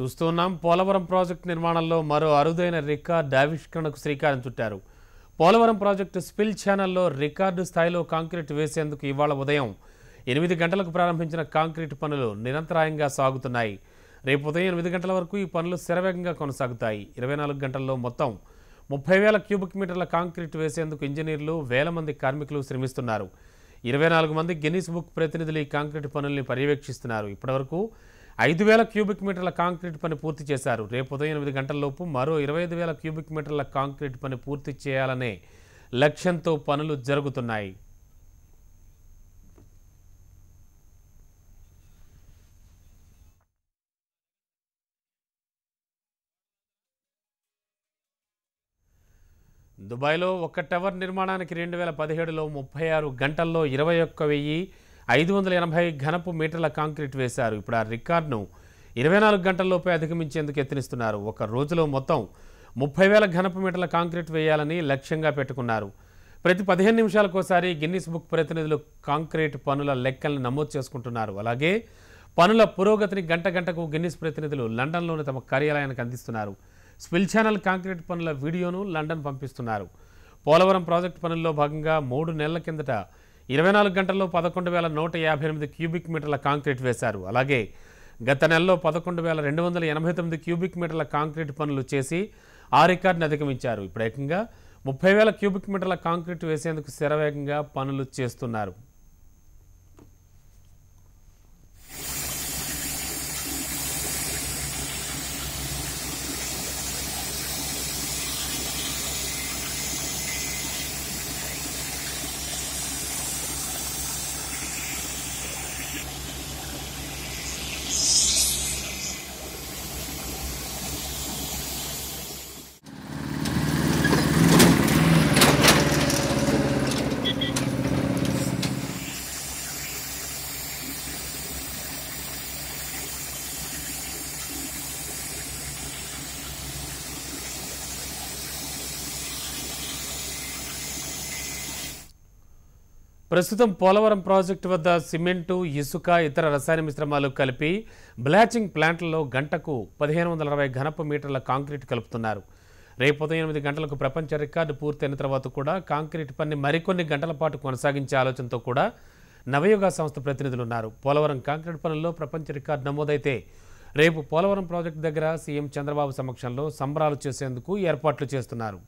చూస్తున్నాం. పోలవరం ప్రాజెక్టు నిర్మాణంలో మరో అరుదైన రికార్డు ఆవిష్కరణకు శ్రీకారం చుట్టారు. పోలవరం ప్రాజెక్టు స్పిల్ ఛానల్లో రికార్డు స్థాయిలో కాంక్రీట్ వేసేందుకు ఇవాళ ఉదయం ఎనిమిది గంటలకు ప్రారంభించిన కాంక్రీట్ పనులు నిరంతరాయంగా సాగుతున్నాయి. రేపు ఉదయం ఎనిమిది గంటల వరకు ఈ పనులు శరవేగంగా కొనసాగుతాయి. ఇరవై నాలుగు గంటల్లో మొత్తం ముప్పై వేల క్యూబిక్ మీటర్ల కాంక్రీట్ వేసేందుకు ఇంజనీర్లు వేల మంది కార్మికులు శ్రమిస్తున్నారు. ఇరవై నాలుగు మంది గిన్నీస్ బుక్ ప్రతినిధులు ఈ కాంక్రీట్ పనుల్ని పర్యవేక్షిస్తున్నారు. ఇప్పటివరకు ఐదు వేల క్యూబిక్ మీటర్ల కాంక్రీట్ పని పూర్తి చేశారు. రేపు ఉదయం ఎనిమిది గంటలలోపు మరో ఇరవై ఐదు వేల క్యూబిక్ మీటర్ల కాంక్రీట్ పని పూర్తి చేయాలనే లక్ష్యంతో పనులు జరుగుతున్నాయి. దుబాయ్లో ఒక టవర్ నిర్మాణానికి రెండు వేల పదిహేడులో ముప్పై ఆరు గంటల్లో ఇరవై ఒక్క వెయ్యి ఐదు వందల ఎనభై ఘనపు మీటర్ల కాంక్రీట్ వేశారు. ఇప్పుడు ఆ రికార్డును ఇరవై నాలుగు గంటల్లోపే అధిగమించేందుకు యత్నిస్తున్నారు. ఒక రోజులో మొత్తం ముప్పై వేల ఘనపు మీటర్ల కాంక్రీట్ వేయాలని లక్ష్యంగా పెట్టుకున్నారు. ప్రతి పదిహేను నిమిషాలకోసారి గిన్నిస్ బుక్ ప్రతినిధులు కాంక్రీట్ పనుల లెక్కలను నమోదు చేసుకుంటున్నారు. అలాగే పనుల పురోగతిని గంట గంటకు గిన్నిస్ ప్రతినిధులు లండన్లోని తమ కార్యాలయానికి అందిస్తున్నారు. స్పిల్ ఛానల్ కాంక్రీట్ పనుల వీడియోను లండన్ పంపిస్తున్నారు. పోలవరం ప్రాజెక్టు పనుల్లో భాగంగా మూడు నెలల కిందట ఇరవై నాలుగు గంటల్లో పదకొండు వేల నూట యాభై ఎనిమిది క్యూబిక్ మీటర్ల కాంక్రీట్ వేశారు. అలాగే గత నెలలో పదకొండు వేల రెండు వందల ఎనభై తొమ్మిది క్యూబిక్ మీటర్ల కాంక్రీట్ పనులు చేసి ఆ రికార్డును అధిగమించారు. ఇప్పుడు ఏకంగా ముప్పై వేల క్యూబిక్ మీటర్ల కాంక్రీట్ వేసేందుకు శరవేగంగా పనులు చేస్తున్నారు. ప్రస్తుతం పోలవరం ప్రాజెక్టు వద్ద సిమెంటు ఇసుక ఇతర రసాయన మిశ్రమాలు కలిపి బ్లాచింగ్ ప్లాంట్లలో గంటకు పదిహేను వందల అరవై ఘనపు మీటర్ల కాంక్రీట్ కలుపుతున్నారు. రేపు ఉదయం ఎనిమిది గంటలకు ప్రపంచ రికార్డు పూర్తయిన తర్వాత కూడా కాంక్రీట్ పని మరికొన్ని గంటల పాటు కొనసాగించే ఆలోచనతో కూడా నవయుగ సంస్థ ప్రతినిధులు ఉన్నారు పోలవరం కాంక్రీట్ పనుల్లో ప్రపంచ రికార్డు నమోదైతే రేపు పోలవరం ప్రాజెక్టు దగ్గర సీఎం చంద్రబాబు సమక్షంలో సంబరాలు చేసేందుకు ఏర్పాట్లు చేస్తున్నారు.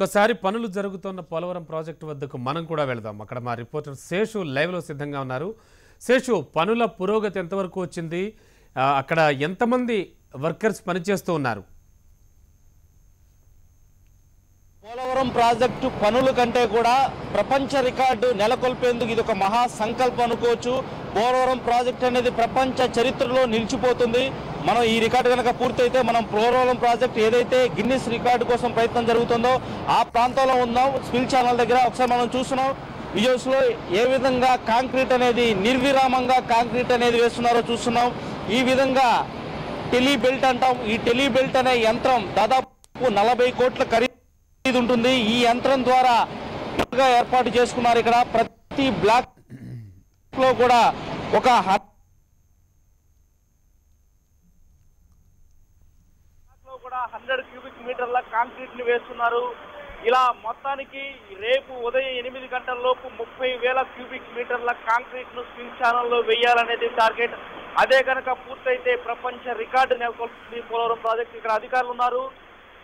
ఒకసారి పనులు జరుగుతున్న పోలవరం ప్రాజెక్టు వద్దకు మనం కూడా వెళదాం. అక్కడ మా రిపోర్టర్ శేషు లైవ్లో సిద్ధంగా ఉన్నారు. శేషు పనుల పురోగతి ఎంతవరకు వచ్చింది? అక్కడ ఎంతమంది వర్కర్స్ పనిచేస్తూ ఉన్నారు? పోలవరం ప్రాజెక్టు పనుల కంటే కూడా ప్రపంచ రికార్డు నెలకొల్పేందుకు ఇది ఒక మహా సంకల్పం అనుకోవచ్చు. పోలవరం ప్రాజెక్ట్ అనేది ప్రపంచ చరిత్రలో నిలిచిపోతుంది. మనం ఈ రికార్డు కనుక పూర్తయితే మనం పోలవరం ప్రాజెక్ట్ ఏదైతే గిన్నిస్ రికార్డు కోసం ప్రయత్నం జరుగుతుందో ఆ ప్రాంతంలో ఉన్నాం. స్పిల్ ఛానల్ దగ్గర ఒకసారి మనం చూస్తున్నాం. విజువల్స్లో ఏ విధంగా కాంక్రీట్ అనేది నిర్విరామంగా కాంక్రీట్ అనేది వేస్తున్నారో చూస్తున్నాం. ఈ విధంగా టెలీ బెల్ట్ అంటాం. ఈ టెలీ బెల్ట్ అనే యంత్రం దాదాపు నలభై కోట్ల ఖరీదు ఇది ఉంటుంది. ఈ యంత్రం ద్వారా ఏర్పాటు చేసుకున్నారు ఇక్కడ. ప్రతి బ్లాక్లో కూడా ఒక హండ్రెడ్ క్యూబిక్ మీటర్ల కాంక్రీట్ని వేస్తున్నారు. ఇలా మొత్తానికి రేపు ఉదయం ఎనిమిది గంటల లోపు ముప్పై వేల క్యూబిక్ మీటర్ల కాంక్రీట్ను స్వింగ్ ఛానల్లో వేయాలనేది టార్గెట్. అదే కనుక పూర్తయితే ప్రపంచ రికార్డు నెలకొల్పుతుంది పోలవరం ప్రాజెక్ట్ ఇక్కడ అధికారులు ఉన్నారు.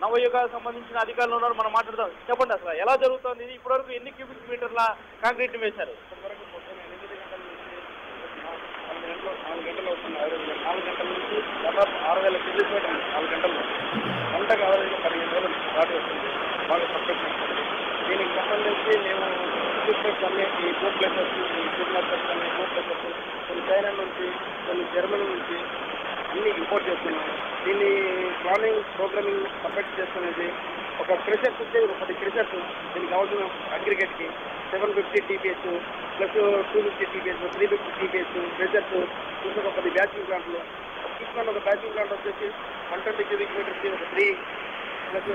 నవయుగాలకు సంబంధించిన అధికారులు ఉన్నారు మనం మాట్లాడదాం. చెప్పండి అసలు ఎలా జరుగుతుంది? ఇది ఇప్పటివరకు ఎన్ని క్యూబిక్ మీటర్ల కాంక్రీట్ వేశారు? ఎనిమిది నాలుగు గంటలు నాలుగు గంటలు నాలుగు గంటల నుంచి దాదాపు ఆరు వేల నాలుగు గంటల్లో గంటకు యావరేజ్గా పదిహేను వేలు దాటి వస్తుంది. బాగా దీనికి సంబంధించి మేము ఎక్విప్మెంట్స్ అన్ని ఈ టూ ప్లేసెస్ ఈ అన్ని ప్లేసెస్ కొన్ని చైనా నుంచి కొన్ని జర్మనీ నుంచి అన్ని ఇంపోర్ట్ చేస్తున్నాము దీన్ని ప్లానింగ్ ప్రోగ్రామింగ్ పర్ఫెక్ట్ చేసుకునేది ఒక క్రెషర్స్ వచ్చే పది క్రెషర్స్ దీనికి కావాల్సిన అగ్రిగేట్కి seven fifty TPS plus two fifty TPS three fifty TPS crushers plus ఒక పది బ్యాచింగ్ ప్లాంట్లు తీసుకున్న ఒక బ్యాచింగ్ ప్లాంట్ వచ్చేసి వన్ ట్వంటీ క్యూబిక్ మీటర్స్కి ఒక three plus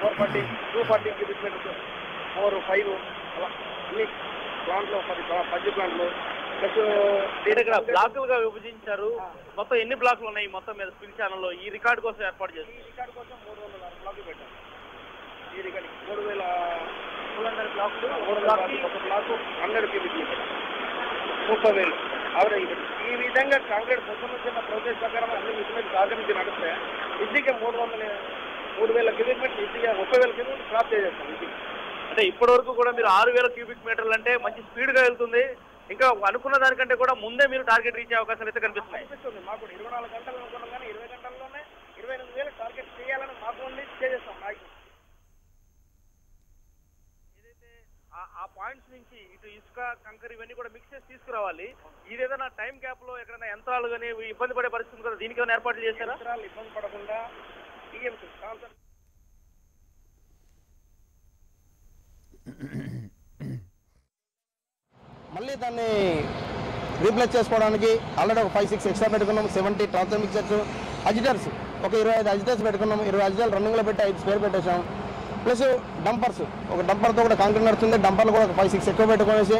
four forty two forty cubic metres four five అలా. అన్ని ప్లాంట్లో పది పది ప్లాంట్లు ఇక్కడ బ్లాకులుగా విభజించారు. మొత్తం ఎన్ని బ్లాకులు ఉన్నాయి? మొత్తం మీద స్పిల్ ఛానల్లో ఈ రికార్డ్ కోసం ఏర్పాటు చేస్తారు ఈ రికార్డ్ కోసం మూడు వందల ఆరు బ్లాకులు పెట్టాం ఈ రికార్డ్ మూడు వేల మూడు వందల బ్లాకులు మూడు బ్లాకులు ఒక బ్లాకు హండ్రెడ్ క్యూబిక్ ముప్పై వేలు. ఆవరేజ్ ఈ విధంగా పొద్దున్న చిన్న ప్రోసెస్ ప్రకారం అన్ని కాంక్రీట్ నుంచి నడిస్తే ఇద్దరికి మూడు వందల మూడు వేల క్యూబిక్ మీటర్ ఇద్దరిగా ముప్పై వేల క్యూబిక్ క్రాప్ చేసేస్తాం. ఇంటికి అంటే ఇప్పటి వరకు కూడా మీరు ఆరు వేల క్యూబిక్ మీటర్లు అంటే మంచి స్పీడ్గా వెళ్తుంది. ఇంకా అనుకున్న దానికంటే కూడా ముందే మీరు టార్గెట్ రీచ్ అయ్యే అవకాశాలు అయితే కనిపిస్తున్నాయి. మాకు ఇరవై నాలుగు గంటలు అనుకున్నాం కానీ ఇరవై గంటల్లోనే ఇరవై ఎనిమిది వేలు టార్గెట్ చేయాలని మాకు ఉంది చేసేస్తాం నాకు ఏదైతే ఆ- పాయింట్స్ నుంచి ఇటు ఇసుక కంకర్ ఇవన్నీ కూడా మిక్స్ చేసి తీసుకురావాలి. ఇది ఏదైనా టైం గ్యాప్లో ఎక్కడైనా యంత్రాలు కానీ ఇబ్బంది పడే పరిస్థితి కదా దీనికి ఏమైనా ఏర్పాట్లు చేశారా? యంత్రాలు ఇబ్బంది పడకుండా మళ్ళీ దాన్ని రీప్లేస్ చేసుకోవడానికి ఆల్రెడీ ఒక ఫైవ్ సిక్స్ ఎక్స్ట్రా పెట్టుకున్నాం. సెవెంటీ ట్రాన్స్ఫర్ మిక్చర్స్ అజిటర్స్ ఒక ఇరవై ఐదు అజిటర్స్ పెట్టుకున్నాం. ఇరవై అజిటర్లు రన్నింగ్లో పెట్టి ఐదు స్పేర్ పెట్టేశాం. ప్లస్ డంపర్స్ ఒక డంపర్తో కూడా కాంక్రీట్ నడుతుంది డంపర్లు కూడా ఒక ఫైవ్ సిక్స్ ఎక్కువ పెట్టుకునేసి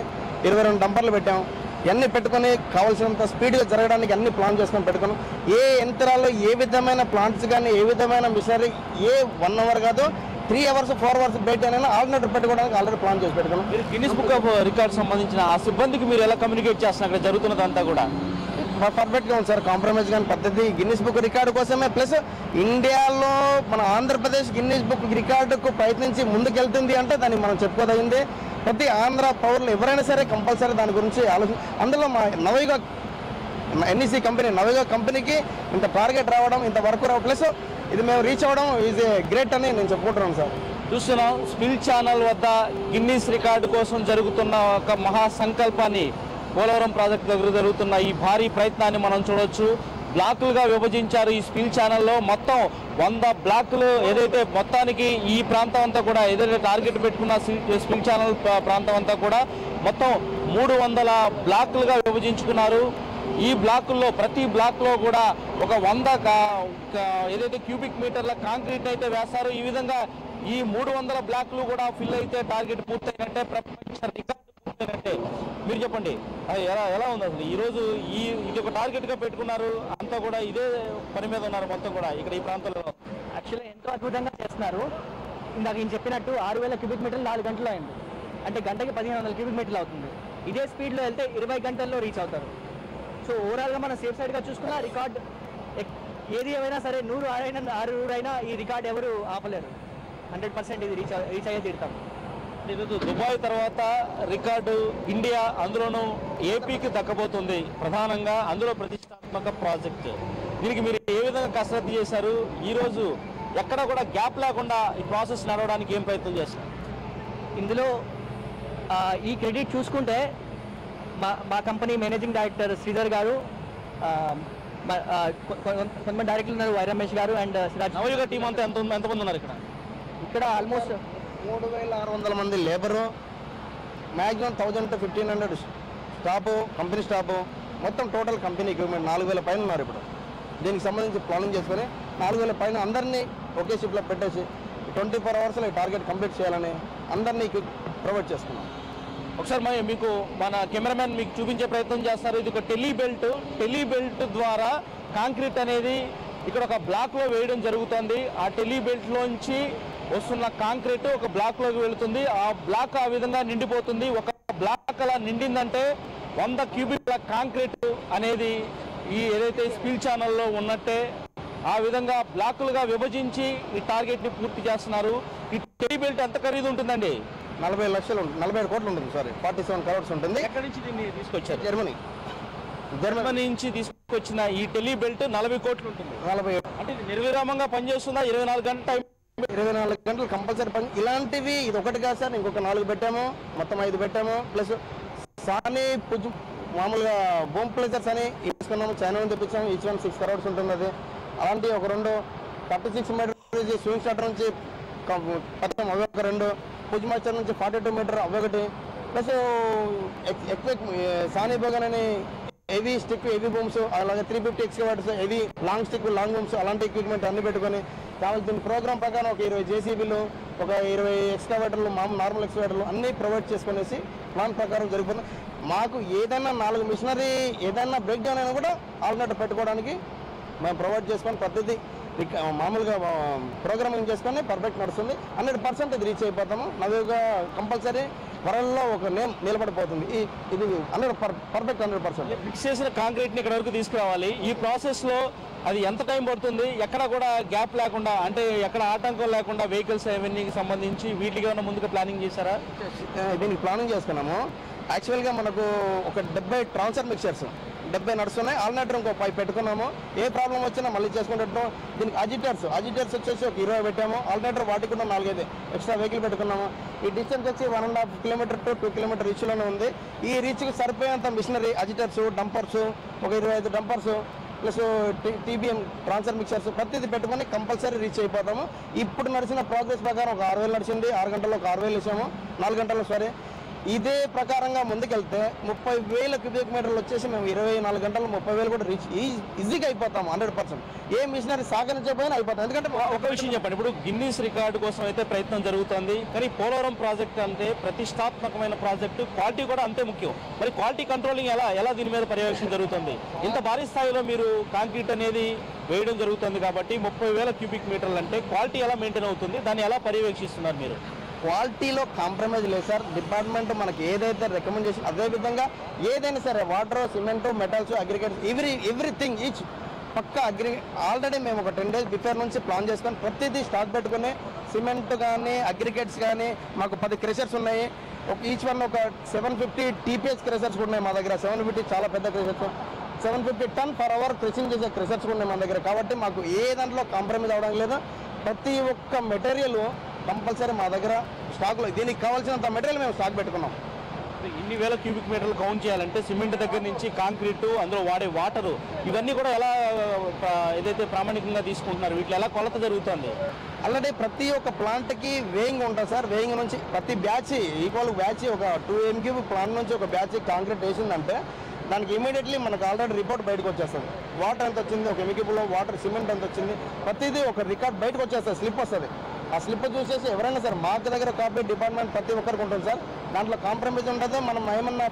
ఇరవై రెండు డంపర్లు పెట్టాం. ఇవన్నీ పెట్టుకొని కావాల్సినంత స్పీడ్గా జరగడానికి అన్ని ప్లాన్ చేసుకొని పెట్టుకున్నాం. ఏ యంత్రాల్లో ఏ విధమైన ప్లాంట్స్ కానీ ఏ విధమైన మిషనరీ ఏ వన్ అవర్ కాదు త్రీ అవర్స్ ఫోర్ అవర్స్ బయట ఆల్టర్నేటర్ పెట్టుకోవడానికి ఆల్రెడీ ప్లాన్ చేసి పెట్టుకున్నాం. మీరు గిన్నిస్ బుక్ ఆఫ్ రికార్డ్ సంబంధించిన ఆ సిబ్బందికి మీరు ఎలా కమ్యూనికేట్ చేస్తున్నారు? అక్కడ జరుగుతున్నదంతా కూడా? పర్ఫెక్ట్గా ఉంది సార్ కాంప్రమైజ్ కానీ పద్ధతి. గిన్నిస్ బుక్ రికార్డు కోసమే. ప్లస్ ఇండియాలో మన ఆంధ్రప్రదేశ్ గిన్నిస్ బుక్ రికార్డుకు ప్రయత్నించి ముందుకెళ్తుంది అంటే దాన్ని మనం చెప్పుకోదగింది. ప్రతి ఆంధ్ర పౌరులు ఎవరైనా సరే కంపల్సరీ దాని గురించి ఆలోచన అందులో మా నవయుగ ఎన్ఈసి కంపెనీ నవయుగ కంపెనీకి ఇంత టార్గెట్ రావడం ఇంత వర్క్ రావడం. ప్లస్ ఇది మేము రీచ్ అవ్వడం ఈజ్ గ్రేట్ అని నేను చెప్పుకుంటున్నాను సార్. చూస్తున్నాం స్పిల్ ఛానల్ వద్ద గిన్నీస్ రికార్డు కోసం జరుగుతున్న ఒక మహా సంకల్పాన్ని పోలవరం ప్రాజెక్టు దగ్గర జరుగుతున్న ఈ భారీ ప్రయత్నాన్ని మనం చూడవచ్చు బ్లాకులుగా విభజించారు ఈ స్పిల్ ఛానల్లో మొత్తం వంద బ్లాకులు ఏదైతే మొత్తానికి ఈ ప్రాంతం అంతా కూడా ఏదైతే టార్గెట్ పెట్టుకున్న స్పిల్ ఛానల్ ప్రాంతం అంతా కూడా మొత్తం మూడు వందల బ్లాకులుగా విభజించుకున్నారు. ఈ బ్లాకుల్లో ప్రతి బ్లాక్లో కూడా ఒక వంద ఏదైతే క్యూబిక్ మీటర్ల కాంక్రీట్ అయితే వేస్తారో ఈ విధంగా ఈ మూడు వందల బ్లాక్లు కూడా ఫిల్ అయితే టార్గెట్ పూర్తయినట్టే ప్రపంచ రికార్డు పూర్తయినట్టే. మీరు చెప్పండి ఎలా ఎలా ఉంది అసలు? ఈ ఈ ఇది ఒక టార్గెట్గా పెట్టుకున్నారు అంతా కూడా ఇదే పని మీద ఉన్నారు మొత్తం కూడా ఇక్కడ ఈ ప్రాంతంలో. యాక్చువల్గా ఎంతో అద్భుతంగా చేస్తున్నారు. ఇందాక నేను చెప్పినట్టు ఆరు వేల క్యూబిక్ మీటర్లు నాలుగు గంటలు అయింది. అంటే గంటకి పదిహేను వందల క్యూబిక్ మీటర్లు అవుతుంది. ఇదే స్పీడ్లో వెళ్తే ఇరవై గంటల్లో రీచ్ అవుతారు. సో ఓవరాల్గా మనం సేఫ్ సైడ్గా చూసుకున్న రికార్డ్ ఏది ఏమైనా సరే నూరు ఆరైనా ఆరు అయినా ఈ రికార్డ్ ఎవరు ఆపలేరు. హండ్రెడ్ పర్సెంట్ ఇది రీచ్ రీచ్ అయ్యే తీరుతాం. ఈరోజు దుబాయ్ తర్వాత రికార్డు ఇండియా అందులోనూ ఏపీకి దక్కబోతుంది. ప్రధానంగా అందులో ప్రతిష్టాత్మక ప్రాజెక్ట్. దీనికి మీరు ఏ విధంగా కసరత్తు చేశారు? ఈ రోజు ఎక్కడ కూడా గ్యాప్ లేకుండా ఈ ప్రాసెస్ నడవడానికి ఏం ప్రయత్నం చేస్తారు ఇందులో ఈ క్రెడిట్ చూసుకుంటే మా మా కంపెనీ మేనేజింగ్ డైరెక్టర్ శ్రీధర్ గారు కొంతమంది డైరెక్టర్లు ఉన్నారు Y Ramesh garu and Siraj Navayuga team అంతా ఎంత ఉంది- ఎంతమంది ఉన్నారు ఇక్కడ? ఇక్కడ ఆల్మోస్ట్ మూడు వేల ఆరు వందల మంది labour maximum thousand to fifteen hundred staff company staff మొత్తం టోటల్ కంపెనీ ఎక్విప్మెంట్ నాలుగు వేల పైన ఉన్నారు ఇప్పుడు. దీనికి సంబంధించి ప్లానింగ్ చేసుకొని నాలుగు వేల పైన అందరినీ ఒకే షిప్లో పెట్టేసి ట్వంటీ ఫోర్ అవర్స్లో ఈ టార్గెట్ కంప్లీట్ చేయాలని అందరినీ ప్రొవైడ్ చేసుకున్నాం ఒకసారి మరి మీకు మన కెమెరామెన్ మీకు చూపించే ప్రయత్నం చేస్తారు. ఇది ఒక టెలీ బెల్ట్. టెలీ బెల్ట్ ద్వారా కాంక్రీట్ అనేది ఇక్కడ ఒక బ్లాక్లో వేయడం జరుగుతుంది. ఆ టెలీ బెల్ట్లోంచి వస్తున్న కాంక్రీట్ ఒక బ్లాక్లోకి వెళుతుంది. ఆ బ్లాక్ ఆ విధంగా నిండిపోతుంది. ఒక బ్లాక్ అలా నిండిందంటే వంద క్యూబిక్ల కాంక్రీట్ అనేది ఈ ఏదైతే స్పీల్ ఛానల్లో ఉన్నట్టే ఆ విధంగా బ్లాకులుగా విభజించి ఈ టార్గెట్ని పూర్తి చేస్తున్నారు. ఈ టెలీ బెల్ట్ ఎంత ఖరీదు ఉంటుందండి? నలభై లక్షలు నలభై ఏడు కోట్లు ఉంటుంది సారీ ఫార్టీ సెవెన్ కరోడ్స్ ఉంటుంది. ఎక్కడి నుంచి దీన్ని తీసుకొచ్చారు? జర్మనీ జర్మనీ నుంచి తీసుకొచ్చిన ఈ టెలీ బెల్ట్ నలభై కోట్లు ఉంటుంది. నలభై అంటే ఇది నిర్విరామంగా పనిచేస్తుందా? ఇరవై నాలుగు గంటల టైం ఇరవై నాలుగు గంటలు కంపల్సరీ పని. ఇలాంటివి ఇది ఒకటి కాదు సార్ ఇంకొక నాలుగు పెట్టాము. మొత్తం ఐదు పెట్టాము. ప్లస్ సాని పుజ్ మామూలుగా బూమ్ ప్లేసర్స్ అని తీసుకున్నాము. చైనా నుంచి తెప్పించాము. ఈచ్ వన్ సిక్స్ కరోడ్స్ ఉంటుంది అది. అలాంటి ఒక రెండు thirty six metre swing starter నుంచి పథకం అవి ఒక రెండు. పుజ్ నుంచి ఫార్టీ టూ మీటర్ ఒకటి ప్లస్ ఎక్కువ సానీ బోగన్ అని హెవీ స్టిక్ హెవీ బూమ్స్ అలాగే three fifty excavators heavy long stick long booms అలాంటి ఎక్విప్మెంట్ అన్ని పెట్టుకొని కావాల్సిన ప్రోగ్రామ్ ప్రకారం ఒక ఇరవై జేసీబీలు ఒక ఇరవై ఎక్స్కవేటర్లు మామూలు నార్మల్ ఎక్స్కవేటర్లు అన్ని ప్రొవైడ్ చేసుకునేసి ప్లాన్ ప్రకారం జరిగిపోతుంది మాకు ఏదైనా నాలుగు మిషనరీ ఏదైనా బ్రేక్ డౌన్ అయినా కూడా ఆల్టర్నేటివ్ పెట్టుకోవడానికి మేము ప్రొవైడ్ చేసుకొని పద్ధతి మామూలుగా ప్రోగ్రామింగ్ చేసుకొని పర్ఫెక్ట్ నడుస్తుంది. హండ్రెడ్ పర్సెంట్ ఇది రీచ్ అయిపోతాము. నవ్వుగా కంపల్సరీ వరల్లో ఒక నేమ్ నిలబడిపోతుంది. ఈ ఇది hundred perfect hundred percent. Fix చేసిన కాంక్రీట్ని ఇక్కడ వరకు తీసుకురావాలి. ఈ ప్రాసెస్లో అది ఎంత టైం పడుతుంది? ఎక్కడ కూడా గ్యాప్ లేకుండా అంటే ఎక్కడ ఆటంకం లేకుండా వెహికల్స్ అవన్నీ సంబంధించి వీటికి ఏమైనా ముందుగా ప్లానింగ్ చేశారా? దీనికి ప్లానింగ్ చేసుకున్నాము. యాక్చువల్గా మనకు ఒక డెబ్బై ట్రాన్స్ఫర్ మిక్సర్స్ డెబ్బై నడుస్తున్నాయి. ఆల్నేటర్ ఇంకో పై పెట్టుకున్నాము. ఏ ప్రాబ్లం వచ్చినా మళ్ళీ చేసుకుంటాం దీనికి అజిటర్స్ అజిటర్స్ వచ్చేసి ఒక ఇరవై పెట్టాము. ఆల్నేటర్ వాటికి కూడా నాలుగైదు ఎక్స్ట్రా వెహికల్ పెట్టుకున్నాము. ఈ డిస్టెన్స్ వచ్చి one and half kilometre to two kilometre రీచ్లోనే ఉంది. ఈ రీచ్కి సరిపోయేంత మిషనరీ అజిటర్స్ డంపర్స్ ఒక ఇరవై ఐదు dumpers plus TBM transfer mixtures ప్రతిదీ పెట్టుకొని కంపల్సరీ రీచ్ అయిపోతాము. ఇప్పుడు నడిచిన ప్రోగ్రెస్ ప్రకారం ఒక ఆరు వేలు నడిచింది. ఆరు గంటల్లో ఒక ఆరు వేలు ఇచ్చాము నాలుగు గంటల్లో సరే ఇదే ప్రకారంగా ముందుకెళ్తే ముప్పై వేల క్యూబిక్ మీటర్లు వచ్చేసి మేము ఇరవై నాలుగు గంటల్లో ముప్పై వేలు కూడా రీచ్ ఈజీగా అయిపోతాము హండ్రెడ్ పర్సెంట్ ఏ మిషనరీ సహకరించకపోయినా అయిపోతాం. ఎందుకంటే ఒక విషయం చెప్పండి. ఇప్పుడు గిన్నీస్ రికార్డు కోసం అయితే ప్రయత్నం జరుగుతుంది. కానీ పోలవరం ప్రాజెక్ట్ అంటే ప్రతిష్టాత్మకమైన ప్రాజెక్టు క్వాలిటీ కూడా అంతే ముఖ్యం. మరి క్వాలిటీ కంట్రోలింగ్ ఎలా? ఎలా దీని మీద పర్యవేక్షణ జరుగుతుంది? ఇంత భారీ స్థాయిలో మీరు కాంక్రీట్ అనేది వేయడం జరుగుతుంది కాబట్టి ముప్పై వేల క్యూబిక్ మీటర్లు అంటే క్వాలిటీ ఎలా మెయింటైన్ అవుతుంది? దాన్ని ఎలా పర్యవేక్షిస్తున్నారు మీరు? క్వాలిటీలో కాంప్రమైజ్ లేదు సార్. డిపార్ట్మెంట్ మనకి ఏదైతే రికమెండేషన్ అదే విధంగా ఏదైనా సరే water cement metals agriculture every everything each పక్క అగ్రి ఆల్రెడీ మేము ఒక టెన్ డేస్ బిఫోర్ నుంచి ప్లాన్ చేసుకొని ప్రతిదీ స్టాక్ పెట్టుకుని సిమెంట్ కానీ అగ్రిగేట్స్ కానీ మాకు పది క్రెషర్స్ ఉన్నాయి. ఒక ఈచ్ వన్ ఒక సెవెన్ ఫిఫ్టీ టీపీఎస్ క్రెషర్స్ కూడా ఉన్నాయి మా దగ్గర. సెవెన్ ఫిఫ్టీ చాలా పెద్ద crushers. Seven fifty ton per hour crushing చేసే క్రెషర్స్ కూడా ఉన్నాయి మా దగ్గర. కాబట్టి మాకు ఏ దాంట్లో కాంప్రమైజ్ అవ్వడం లేదు. ప్రతి ఒక్క మెటీరియల్ కంపల్సరీ మా దగ్గర స్టాక్లో దీనికి కావాల్సినంత మెటీరియల్ మేము స్టాక్ పెట్టుకున్నాం. ఇన్ని వేల క్యూబిక్ మీటర్లు కౌంట్ చేయాలంటే సిమెంట్ దగ్గర నుంచి కాంక్రీట్ అందులో వాడే వాటర్ ఇవన్నీ కూడా ఎలా ఏదైతే ప్రామాణికంగా తీసుకుంటున్నారు వీటిలో ఎలా కొలత జరుగుతుంది? ఆల్రెడీ ప్రతి ఒక్క ప్లాంట్కి వేయింగ్ ఉంటుంది సార్. వేయింగ్ నుంచి ప్రతి బ్యాచ్ ఈక్వల్ బ్యాచ్ ఒక టూ ఎంక్యూబ్ ప్లాంట్ నుంచి ఒక బ్యాచ్ కాంక్రీట్ వేసిందంటే దానికి ఇమీడియట్లీ మనకు ఆల్రెడీ రిపోర్ట్ బయటకు వచ్చేస్తుంది. వాటర్ ఎంత వచ్చింది? ఒక ఎంక్యూబ్లో వాటర్ సిమెంట్ ఎంత వచ్చింది? ప్రతిదీ ఒక రికార్డ్ బయటకు వచ్చేస్తుంది. స్లిప్ వస్తుంది. ఆ స్లిప్ చూసేసి ఎవరైనా సార్ మాకు దగ్గర కాపీ డిపార్ట్మెంట్ ప్రతి ఒక్కరికి ఉంటుంది సార్. దాంట్లో కాంప్రమైజ్ ఉంటుంది. మనం ఏమన్నా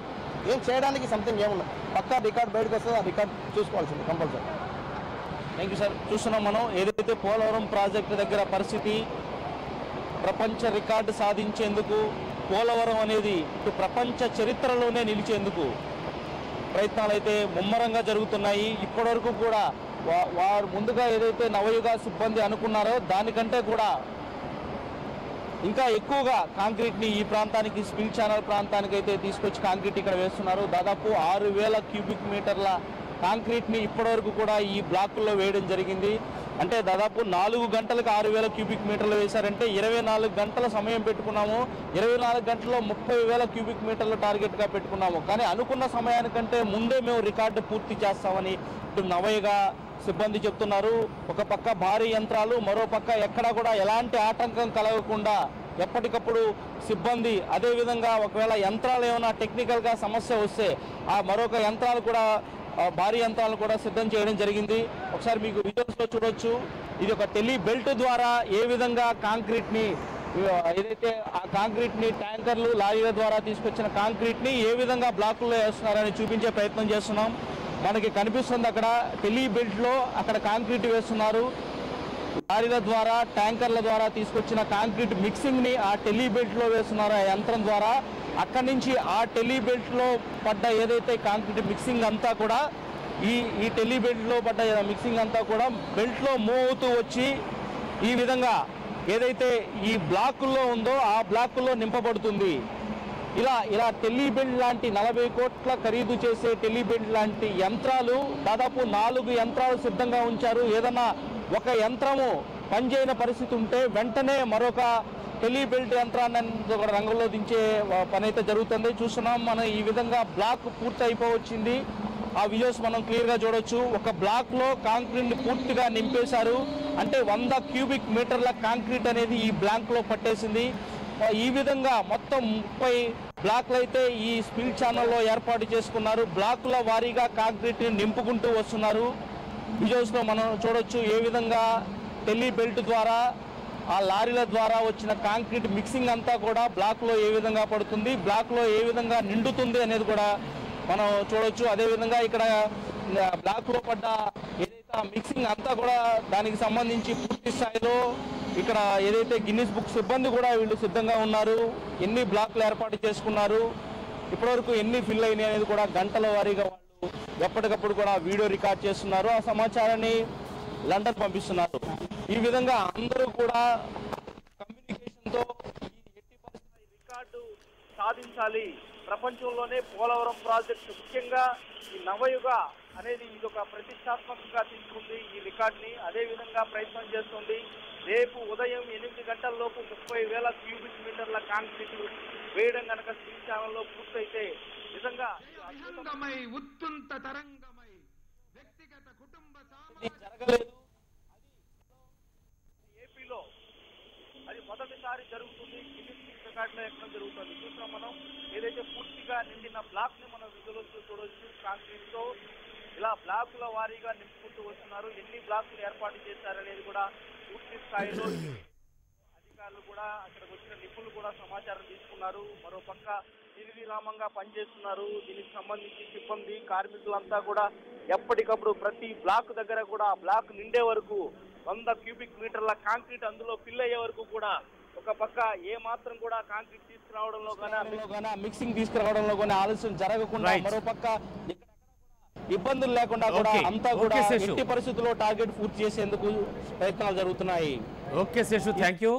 ఏం చేయడానికి సంథింగ్ ఏమన్నా పక్కా రికార్డ్ బయటకు వస్తుంది. ఆ రికార్డ్ చూసుకోవాల్సింది కంపల్సరీ. థ్యాంక్ యూ సార్ చూస్తున్నాం మనం. ఏదైతే పోలవరం ప్రాజెక్టు దగ్గర పరిస్థితి ప్రపంచ రికార్డు సాధించేందుకు పోలవరం అనేది ఇటు ప్రపంచ చరిత్రలోనే నిలిచేందుకు ప్రయత్నాలు అయితే ముమ్మరంగా జరుగుతున్నాయి. ఇప్పటివరకు కూడా వారు ముందుగా ఏదైతే నవయుగ సిబ్బంది అనుకున్నారో దానికంటే కూడా ఇంకా ఎక్కువగా కాంక్రీట్ని ఈ ప్రాంతానికి స్పిల్ ఛానల్ ప్రాంతానికి అయితే తీసుకొచ్చి కాంక్రీట్ ఇక్కడ వేస్తున్నారు. దాదాపు ఆరు వేల క్యూబిక్ మీటర్ల కాంక్రీట్ని ఇప్పటివరకు కూడా ఈ బ్లాకుల్లో వేయడం జరిగింది. అంటే దాదాపు నాలుగు గంటలకు ఆరు వేల క్యూబిక్ మీటర్లు వేశారంటే ఇరవై నాలుగు గంటల సమయం పెట్టుకున్నాము. ఇరవై నాలుగు గంటల్లో ముప్పై వేల క్యూబిక్ మీటర్ల టార్గెట్గా పెట్టుకున్నాము. కానీ అనుకున్న సమయానికంటే ముందే మేము రికార్డు పూర్తి చేస్తామని ఇటు నవయగా సిబ్బంది చెప్తున్నారు. ఒక పక్క భారీ యంత్రాలు మరో పక్క ఎక్కడా కూడా ఎలాంటి ఆటంకం కలగకుండా ఎప్పటికప్పుడు సిబ్బంది అదేవిధంగా ఒకవేళ యంత్రాలు ఏమైనా టెక్నికల్గా సమస్య వస్తే ఆ మరొక యంత్రాలు కూడా భారీ యంత్రాలను కూడా సిద్ధం చేయడం జరిగింది. ఒకసారి మీకు విజువల్స్లో చూడొచ్చు. ఇది ఒక టెలి బెల్ట్ ద్వారా ఏ విధంగా కాంక్రీట్ని ఏదైతే ఆ కాంక్రీట్ని ట్యాంకర్లు లారీల ద్వారా తీసుకొచ్చిన కాంక్రీట్ని ఏ విధంగా బ్లాకుల్లో వేస్తున్నారని చూపించే ప్రయత్నం చేస్తున్నాం. మనకి కనిపిస్తుంది అక్కడ టెలి బెల్ట్లో అక్కడ కాంక్రీట్ వేస్తున్నారు. లారీల ద్వారా ట్యాంకర్ల ద్వారా తీసుకొచ్చిన కాంక్రీట్ మిక్సింగ్ని ఆ టెలి వేస్తున్నారు. ఆ యంత్రం ద్వారా అక్కడి నుంచి ఆ టెలి పడ్డ ఏదైతే కాంక్రీట్ మిక్సింగ్ అంతా కూడా ఈ ఈ టెలి బెల్ట్ పడ్డ మిక్సింగ్ అంతా కూడా బెల్ట్లో మూవ్ అవుతూ వచ్చి ఈ విధంగా ఏదైతే ఈ బ్లాకుల్లో ఉందో ఆ బ్లాకుల్లో నింపబడుతుంది. ఇలా ఇలా టెలిబెండ్ లాంటి నలభై కోట్ల ఖరీదు చేసే టెలిబెండ్ లాంటి యంత్రాలు దాదాపు నాలుగు యంత్రాలు సిద్ధంగా ఉంచారు. ఏదన్నా ఒక యంత్రము పనిచేయని పరిస్థితి ఉంటే వెంటనే మరొక టెలిబెల్ట్ యంత్రాన్ని కూడా రంగంలో దించే పని అయితే జరుగుతుంది. చూస్తున్నాం మనం ఈ విధంగా బ్లాక్ పూర్తి అయిపోవచ్చింది ఆ వీడియోస్ మనం క్లియర్గా చూడొచ్చు. ఒక బ్లాక్లో కాంక్రీట్ పూర్తిగా నింపేశారు. అంటే వంద క్యూబిక్ మీటర్ల కాంక్రీట్ అనేది ఈ బ్లాక్లో పట్టేసింది. ఈ విధంగా మొత్తం ముప్పై బ్లాక్లు అయితే ఈ స్పిల్ ఛానల్లో ఏర్పాటు చేసుకున్నారు. బ్లాకుల వారీగా కాంక్రీట్ నింపుకుంటూ వస్తున్నారు. విజువల్స్లో మనం చూడొచ్చు ఏ విధంగా టెల్లీ బెల్ట్ ద్వారా ఆ లారీల ద్వారా వచ్చిన కాంక్రీట్ మిక్సింగ్ అంతా కూడా బ్లాక్లో ఏ విధంగా పడుతుంది బ్లాక్లో ఏ విధంగా నిండుతుంది అనేది కూడా మనం చూడొచ్చు. అదే విధంగా ఇక్కడ బ్లాక్లో పడ్డ ఏదైతే మిక్సింగ్ అంతా కూడా దానికి సంబంధించి పూర్తి స్థాయిలో ఇక్కడ ఏదైతే గిన్నిస్ బుక్ సిబ్బంది కూడా వీళ్ళు సిద్ధంగా ఉన్నారు ఎన్ని బ్లాక్లు ఏర్పాటు చేసుకున్నారు ఇప్పటివరకు ఎన్ని ఫిల్ అయినాయి అనేది కూడా గంటల వారీగా వాళ్ళు ఎప్పటికప్పుడు కూడా వీడియో రికార్డ్ చేస్తున్నారు. ఆ సమాచారాన్ని లండన్ పంపిస్తున్నారు. ఈ విధంగా అందరూ కూడా కమ్యూనికేషన్తో ఈ రికార్డు సాధించాలి. ప్రపంచంలోనే పోలవరం ప్రాజెక్టు ముఖ్యంగా ఈ నవయుగ అనేది ఇది ఒక ప్రతిష్టాత్మకంగా తీసుకుంది ఈ రికార్డ్ని. అదేవిధంగా ప్రయత్నం చేస్తుంది. రేపు ఉదయం ఎనిమిది గంటల లోపు ముప్పై వేల క్యూబిక్ మీటర్ల కాంక్రీట్ వేయడం కనుక స్టీల్ ఛానల్లో పూర్తయితే నిజంగా ఉత్తుంత తరంగమై వ్యక్తిగత కుటుంబ జరగలేదు. అది ఏపీలో అది మొదటిసారి జరుగుతుంది. గిన్నిస్ రికార్డులో ఎక్కడ జరుగుతుంది. చూస్తున్నాం మనం ఏదైతే పూర్తిగా నిండిన బ్లాక్ని మనం విజువల్స్ చూడవచ్చు కాంక్రీట్తో ఇలా బ్లాకుల వారీగా నింపుకుంటూ వస్తున్నారు. ఎన్ని బ్లాకులు ఏర్పాటు చేశారనేది కూడా పూర్తి స్థాయిలో అధికారులు కూడా అక్కడికి వచ్చిన నిపుణులు కూడా సమాచారం తీసుకున్నారు మరో పక్క నిర్విరామంగా పనిచేస్తున్నారు దీనికి సంబంధించి సిబ్బంది కార్మికులంతా కూడా ఎప్పటికప్పుడు ప్రతి బ్లాక్ దగ్గర కూడా బ్లాక్ నిండే వరకు వంద క్యూబిక్ మీటర్ల కాంక్రీట్ అందులో ఫిల్ అయ్యే వరకు కూడా ఒక పక్క ఏ మాత్రం కూడా కాంక్రీట్ తీసుకురావడంలో కానీ మిక్సింగ్ తీసుకురావడంలో కానీ ఆలస్యం జరగకుండా Right. ఇబ్బందులు లేకుండా కూడా. అంతా కూడా. ఎట్టి పరిస్థితుల్లో టార్గెట్ పూర్తి చేసేందుకు ప్రయత్నాలు జరుగుతున్నాయి ఓకే శేషు థ్యాంక్ యూ